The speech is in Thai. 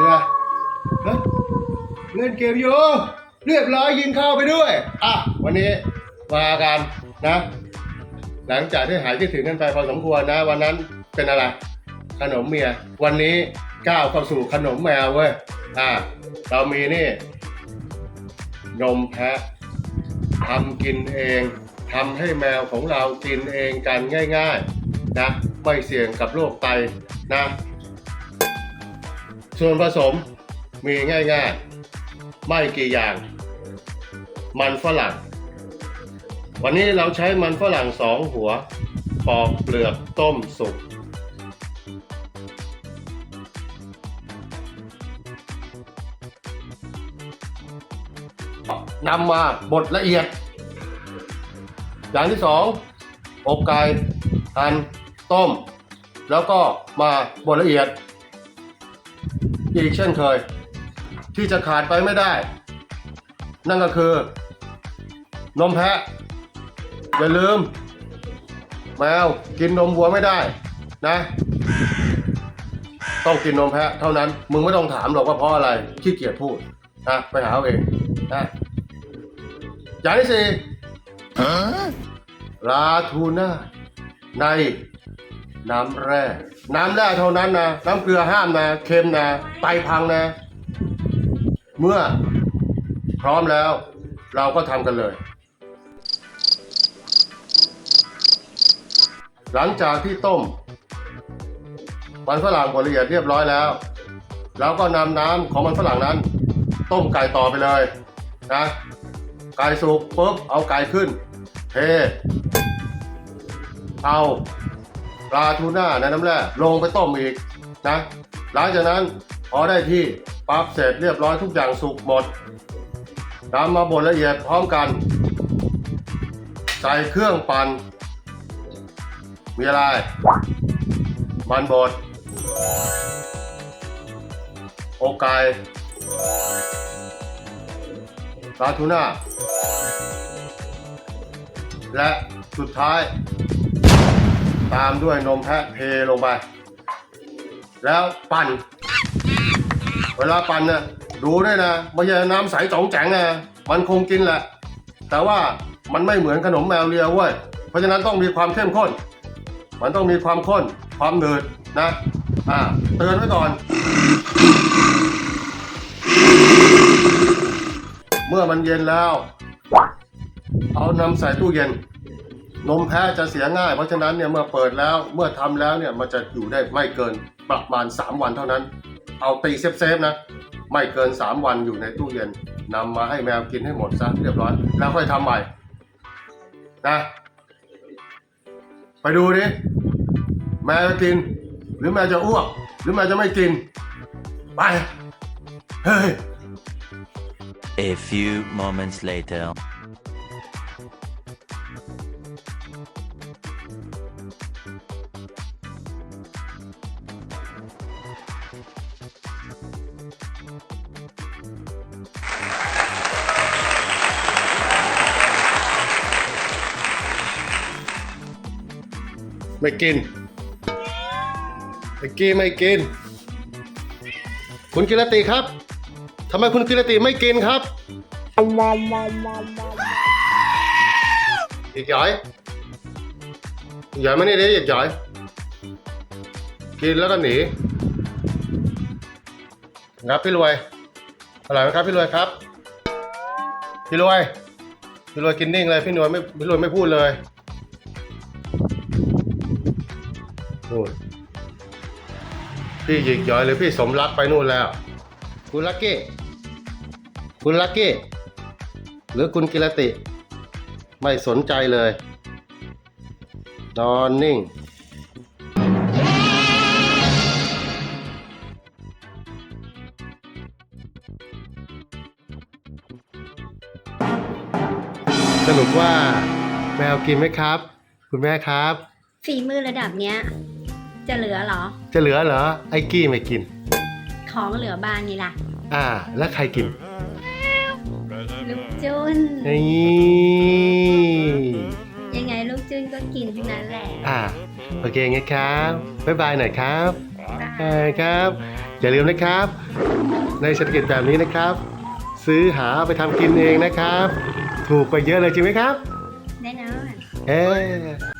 เรือฮะเล่นเกมอยู่เรียบร้อยยิงเข้าไปด้วย อะ วันนี้มากันนะ หลังจากที่หายคิดถึงกันไปพอสมควรนะ วันนั้นเป็นอะไร ขนมเมีย วันนี้ก้าวเข้าสู่ขนมแมวเว้ย อะ เรามีนี่ นมแพะทำกินเองทำให้แมวของเรากินเองกันง่าย ๆ นะ ไม่เสี่ยงกับโรคไตนะ ส่วนผสมมีง่ายๆ ไม่กี่อย่าง มันฝรั่ง วันนี้เราใช้มันฝรั่งสองหัวปอกเปลือกต้มสุกนำมาบดละเอียด อย่างที่สองอบไก่หั่นต้ม แล้วก็มาบดละเอียด อีกเช่นเคย ที่จะขาดไปไม่ได้ นั่นก็คือนมแพะ อย่าลืม แมวกินนมวัวไม่ได้นะ ต้องกินนมแพะ เท่านั้น มึงไม่ต้องถามหรอกว่าเพราะอะไรขี้เกียจพูดนะไปหาเอาเองนะอย่างที่สี่ลาทูน่าใน น้ำแร่ น้ำแร่เท่านั้นนะ น้ำเกลือห้ามนะ เค็มนะ ไตพังนะ เมื่อพร้อมแล้ว เราก็ทำกันเลย หลังจากที่ต้มมันฝรั่งบดละเอียดเรียบร้อยแล้วเราก็นำน้ำของมันฝรั่งนั้น ต้มไก่ต่อไปเลยนะไก่สุกปุ๊บเอาไก่ขึ้น เท เอา ปลาทูน่าในน้ำแร่ลงไปต้มอีกนะหลังจากนั้นพอได้ที่ปั๊บเสร็จเรียบร้อยทุกอย่างสุกหมดนำมาบดละเอียดพร้อมกัน ใส่เครื่องปั่นมีอะไร มันบดอกไก่ปลาทูน่าและสุดท้าย ตามด้วยนมแพะเทลงไป แล้วปั่น เวลาปั่นนะดูด้วยนะไม่ใช่น้ำใสจ๋องแจ๋งนะมันคงกินแหละ แต่ว่ามันไม่เหมือนขนมแมวเลียเว้ยเพราะฉะนั้นต้องมีความเข้มข้น มันต้องมีความข้น ความหนืดนะอ่าเตือนไว้ก่อน เมื่อมันเย็นแล้ว เอานำใส่ตู้เย็น นมแพะจะเสียง่าย เพราะฉะนั้นเนี่ยเมื่อเปิดแล้วเมื่อทำแล้วเนี่ยมันจะอยู่ได้ไม่เกินประมาณ 3 วันเท่านั้น เอาตีเซฟๆนะ ไม่เกิน 3 วันอยู่ในตู้เย็นนำมาให้แมวกินให้หมดซะเรียบร้อยแล้วค่อยทำใหม่นะไปดูดิแมวจะกิน หรือแมวจะอ้วก หรือแมวจะไม่กิน ไปเฮ้ย A few moments later. ไม่กินไอ้กี้ไม่กิน คุณกิรติครับทำไมคุณกิรติไม่กินครับอีกหย่อยอีกหย่อยมานี่ดิอีกหย่อย กินแล้วก็หนีครับพี่รวยอร่อยไหมครับพี่รวยครับ พี่รวย พี่รวยกินนิ่งเลยพี่รวยไม่พี่รวยไม่พูดเลย นู่นพี่หยิกย่อยหรือพี่สมรักไปนู่นแล้ว คุณลักกี้ คุณลักกี้ หรือคุณกิรติ ไม่สนใจเลย นอนนิ่ง สรุปว่าแมวกินไหมครับ คุณแม่ครับ ฝีมือระดับเนี้ย จะเหลือเหรอ จะเหลือเหรอ ไอ้กี้ไม่กิน ของเหลือบานนี่ล่ะอ่า แล้วใครกิน ลูกจุนนี่ ยังไงลูกจุนก็กินทั้งนั้นแหละอ่าโอเคไงครับ บ๊ายบายหน่อยครับบายใช่ครับ อย่าลืมนะครับ ในเศรษฐกิจแบบนี้นะครับ ซื้อหาไปทำกินเองนะครับ ถูกกว่าเยอะเลยจริงไหมครับ แน่นอน เออ